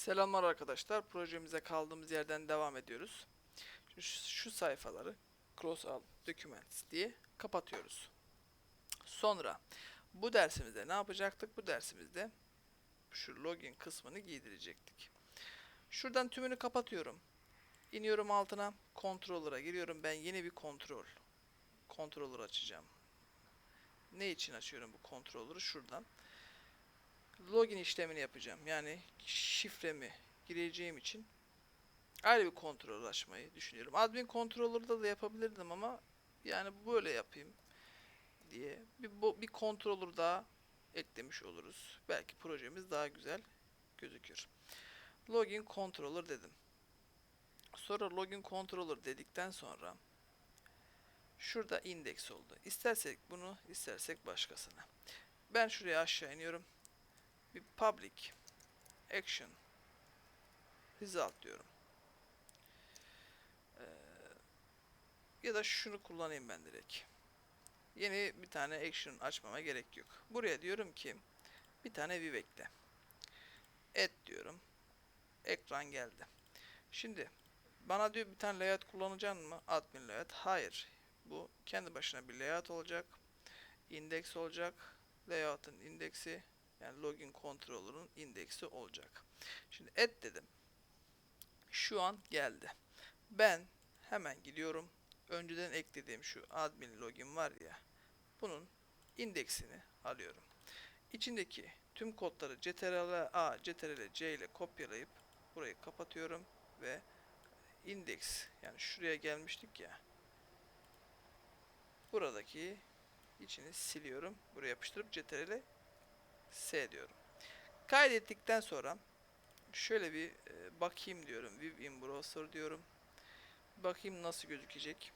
Selamlar arkadaşlar. Projemize kaldığımız yerden devam ediyoruz. Şu, şu sayfaları cross out documents diye kapatıyoruz. Sonra bu dersimizde ne yapacaktık? Bu dersimizde şu login kısmını giydirecektik. Şuradan tümünü kapatıyorum. İniyorum altına. Controller'a giriyorum. Ben yeni bir kontrol. Controller açacağım. Ne için açıyorum bu controller'ı? Şuradan login işlemini yapacağım. Yani şifremi gireceğim için ayrı bir kontrol açmayı düşünüyorum. Admin controller'da da yapabilirdim ama yani böyle yapayım diye bir, bu- bir controller daha eklemiş oluruz. Belki projemiz daha güzel gözükür. Login controller dedim. Sonra login controller dedikten sonra şurada index oldu. İstersek bunu, istersek başkasına. Ben şuraya aşağı iniyorum bir public action result diyorum. Ee, ya da şunu kullanayım ben direkt. Yeni bir tane action açmama gerek yok. Buraya diyorum ki bir tane view ekle. Add diyorum. Ekran geldi. Şimdi bana diyor bir tane layout kullanacaksın mı? Admin layout. Hayır. Bu kendi başına bir layout olacak. Index olacak. Layout'ın indeksi yani login controller'ın indeksi olacak. Şimdi add dedim. Şu an geldi. Ben hemen gidiyorum. Önceden eklediğim şu admin login var ya. Bunun indeksini alıyorum. İçindeki tüm kodları ctrl A, ctrl C ile kopyalayıp burayı kapatıyorum ve indeks yani şuraya gelmiştik ya. Buradaki içini siliyorum. Buraya yapıştırıp ctrl S diyorum. Kaydettikten sonra şöyle bir e, bakayım diyorum. View in browser diyorum. Bakayım nasıl gözükecek.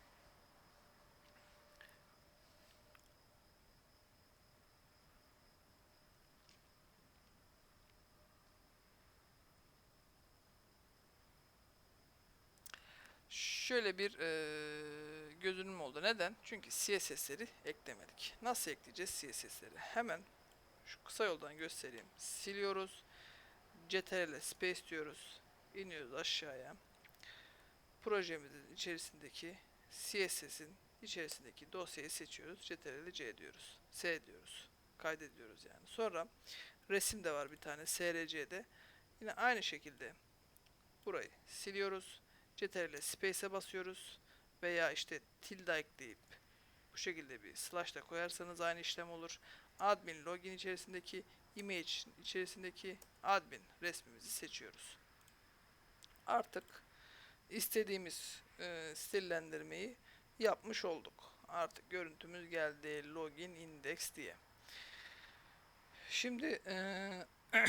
Şöyle bir e, gözünüm oldu. Neden? Çünkü CSS'leri eklemedik. Nasıl ekleyeceğiz CSS'leri? Hemen şu kısa yoldan göstereyim. Siliyoruz. CTRL space diyoruz. İniyoruz aşağıya. Projemizin içerisindeki CSS'in içerisindeki dosyayı seçiyoruz. CTRL C diyoruz. S diyoruz. Kaydediyoruz yani. Sonra resim de var bir tane SRC'de. Yine aynı şekilde burayı siliyoruz. CTRL space'e basıyoruz. Veya işte tilde ekleyip bu şekilde bir slash da koyarsanız aynı işlem olur admin login içerisindeki image içerisindeki admin resmimizi seçiyoruz. Artık istediğimiz e, stillendirmeyi yapmış olduk. Artık görüntümüz geldi login index diye. Şimdi e,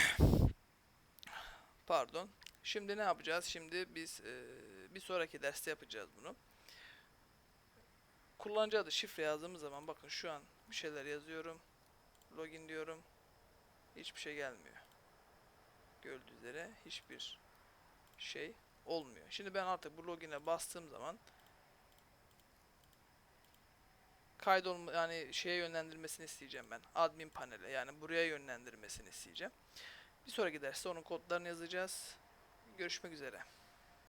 pardon. Şimdi ne yapacağız? Şimdi biz e, bir sonraki derste yapacağız bunu. Kullanıcı adı şifre yazdığımız zaman bakın şu an bir şeyler yazıyorum login diyorum. Hiçbir şey gelmiyor. Gördüğünüz üzere hiçbir şey olmuyor. Şimdi ben artık bu login'e bastığım zaman kaydolma yani şeye yönlendirmesini isteyeceğim ben. Admin panele yani buraya yönlendirmesini isteyeceğim. Bir sonraki derste onun kodlarını yazacağız. Görüşmek üzere.